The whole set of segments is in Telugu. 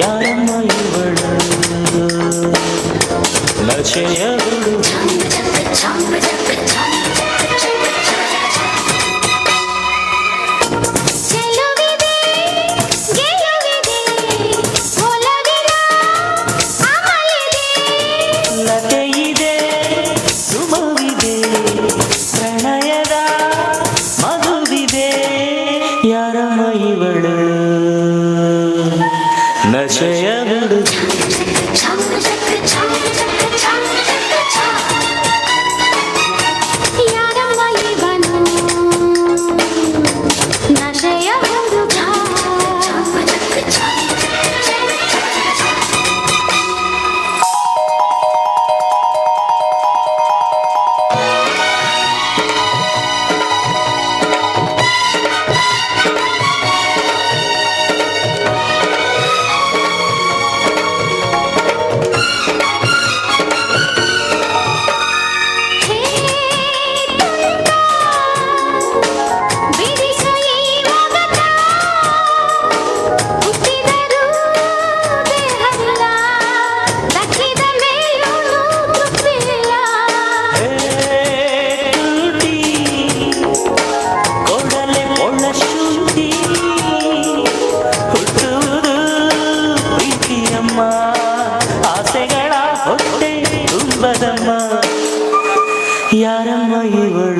ಯಾರಮ್ಮ ಇವಳು ನಚೆಯಗಳು 唱的谁？唱的谁？യാരമ്മ ഇവൾ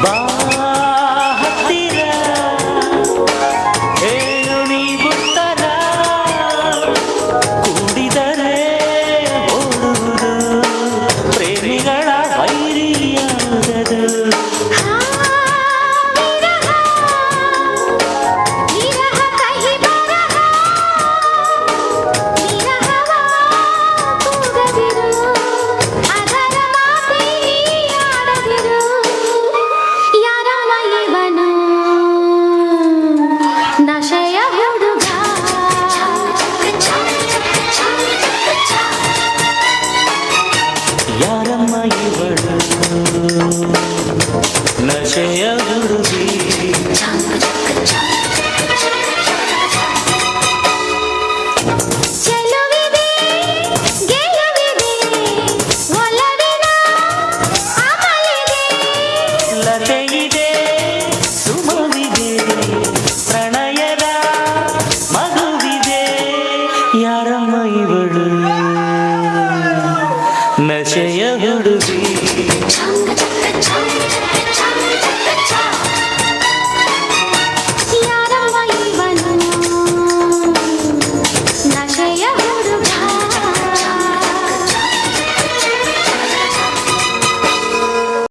Bye. Çanga